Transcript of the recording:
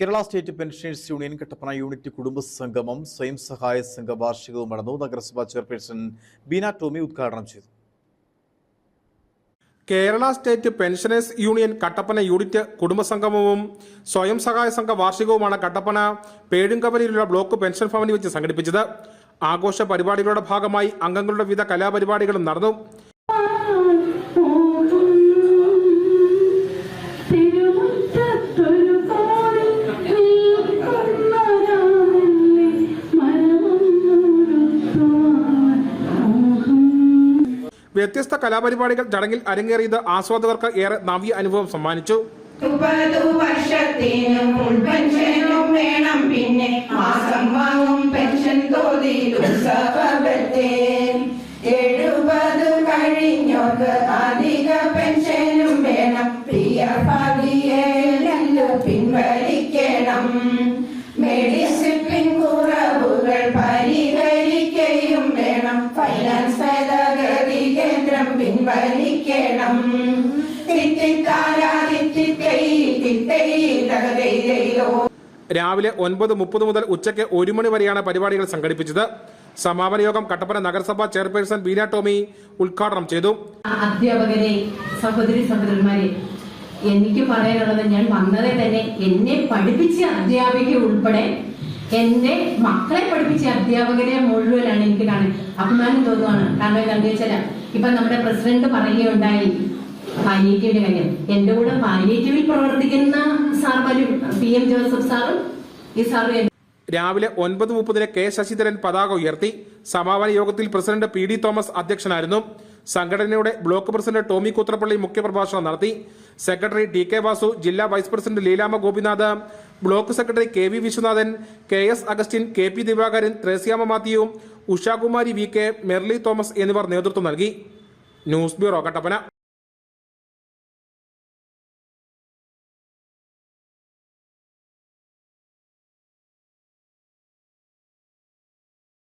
Kerala state pensioners union Kattappana unit കുടുംബ സംഗമം സ്വയം സഹായ സംഘ വാർഷികവും നടന്നു. നഗരസഭാ ചെയർപേഴ്സൺ ബീന ടോമി ഉദ്ഘാടനം ചെയ്തു. Kerala state pensioners union Kattappana unit കുടുംബസംഗമവും സ്വയം സഹായ സംഘ വാർഷികവുമാണ് കട്ടപ്പന പേഴുങ്കവലിയിലുള്ള ബ്ലോക്ക് പെൻഷൻ ഭവനിൽ വെച്ച് സംഘടിപ്പിച്ചത്. ആഘോഷ പരിപാടികളുടെ ഭാഗമായി അംഗങ്ങളുടെ വിവിധ കലാപരിപാടികളും നടന്നു. വ്യത്യസ്ത കലാപരിപാടികൾ ചടങ്ങിൽ അരങ്ങേറിയത് ആസ്വാദകർക്ക് ഏറെ നവ്യ അനുഭവം സമ്മാനിച്ചു. വേണം. പിന്നെ പെൻഷനും വേണം. പിൻവലിക്കണം. മെഡിസിൻ കുറവുകൾ പരിഹരിക്കുകയും വേണം. ഫൈനാൻസ് പിൻവലിക്കണം രാവിലെ ഒൻപത് മുപ്പത് മുതൽ ഉച്ചയ്ക്ക് ഒരു മണി വരെയാണ് പരിപാടികൾ സംഘടിപ്പിച്ചത്. സമാപന യോഗം കട്ടപ്പന നഗരസഭാ ചെയർപേഴ്സൺ ബീന ടോമി ഉദ്ഘാടനം ചെയ്തു. അധ്യാപകരെ സഹോദരി സഹോദരന്മാരെ എനിക്ക് പറയാനുള്ളത് ഞാൻ വന്നതെ തന്നെ എന്നെ പഠിപ്പിച്ച അധ്യാപിക ഉൾപ്പെടെ എന്റെ മക്കളെ പഠിപ്പിച്ച അധ്യാപകരെ മുഴുവനാണ് എനിക്ക് കാണാൻ അഭിമാനം തോന്നുവാണ്. കാരണം എന്താണെന്ന് വെച്ചാൽ ഇപ്പൊ നമ്മുടെ പ്രസിഡന്റ് പറയുകയുണ്ടായി പാലിയേറ്റീവിന്റെ കാര്യം. എന്റെ കൂടെ പാലിയേറ്റീവിൽ പ്രവർത്തിക്കുന്ന സാർ വരും പി എം ജോസഫ് സാറും ഈ സാറും രാവിലെ ഒൻപത് മുപ്പതിന് കെ ശശിധരൻ പതാക ഉയർത്തി സമാപന യോഗത്തിൽ പ്രസിഡന്റ് പി ഡി തോമസ് അധ്യക്ഷനായിരുന്നു. സംഘടനയുടെ ബ്ലോക്ക് പ്രസിഡന്റ് ടോമി കൂത്രപ്പള്ളി മുഖ്യപ്രഭാഷണം നടത്തി. സെക്രട്ടറി ടി കെ വാസു ജില്ലാ vice president Leelama Gopinath block secretary K V Viswanathan K S Augustine K P Divakaran Threesiamma Mathew Ushakumari V K Merly Thomas എന്നിവർ നേതൃത്വം നൽകി. News bureau Kattappana.